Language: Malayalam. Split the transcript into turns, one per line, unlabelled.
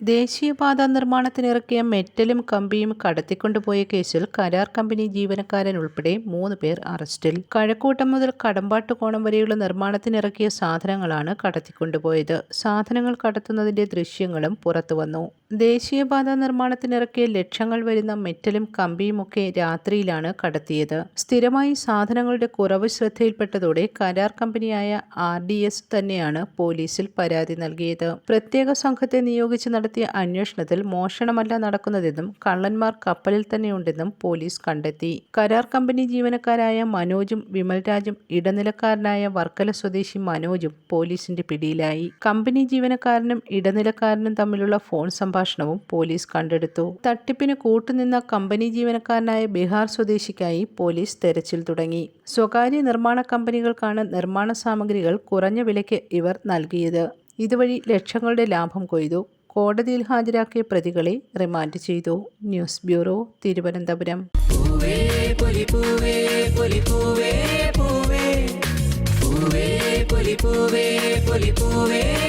ദേശീയപാത നിർമ്മാണത്തിനിറക്കിയ മെറ്റലും കമ്പിയും കടത്തിക്കൊണ്ടുപോയ കേസിൽ കരാർ കമ്പനി ജീവനക്കാരൻ ഉൾപ്പെടെ മൂന്ന് പേർ അറസ്റ്റിൽ. കഴക്കൂട്ടം മുതൽ കടമ്പാട്ടുകോണം വരെയുള്ള നിർമ്മാണത്തിനിറക്കിയ സാധനങ്ങളാണ് കടത്തിക്കൊണ്ടുപോയത്. സാധനങ്ങൾ കടത്തുന്നതിന്റെ ദൃശ്യങ്ങളും പുറത്തുവന്നു. ദേശീയപാത നിർമ്മാണത്തിനിറക്കിയ ലക്ഷങ്ങൾ വരുന്ന മെറ്റലും കമ്പിയുമൊക്കെ രാത്രിയിലാണ് കടത്തിയത്. സ്ഥിരമായി സാധനങ്ങളുടെ കുറവ് ശ്രദ്ധയിൽപ്പെട്ടതോടെ കരാർ കമ്പനിയായ ആർ തന്നെയാണ് പോലീസിൽ പരാതി നൽകിയത്. പ്രത്യേക സംഘത്തെ നിയോഗിച്ച് നടത്തിയ അന്വേഷണത്തിൽ മോഷണമല്ല നടക്കുന്നതെന്നും കള്ളന്മാർ കപ്പലിൽ തന്നെയുണ്ടെന്നും പോലീസ് കണ്ടെത്തി. കരാർ കമ്പനി ജീവനക്കാരായ മനോജും വിമൽരാജും ഇടനിലക്കാരനായ വർക്കല സ്വദേശി മനോജും പോലീസിന്റെ പിടിയിലായി. കമ്പനി ജീവനക്കാരനും ഇടനിലക്കാരനും തമ്മിലുള്ള ഫോൺ സംഭാഷണവും പോലീസ് കണ്ടെടുത്തു. തട്ടിപ്പിന് കൂട്ടുനിന്ന കമ്പനി ജീവനക്കാരനായ ബീഹാർ സ്വദേശിക്കായി പോലീസ് തെരച്ചിൽ തുടങ്ങി. സ്വകാര്യ നിർമ്മാണ കമ്പനികൾക്കാണ് നിർമ്മാണ സാമഗ്രികൾ കുറഞ്ഞ വിലയ്ക്ക് ഇവർ നൽകിയത്. ഇതുവഴി ലക്ഷങ്ങളുടെ ലാഭം കൊയ്തു. കോടതിയിൽ ഹാജരാക്കിയ പ്രതികളെ റിമാൻഡ് ചെയ്തു. News bureau Thiruvananthapuram.
പൂവേ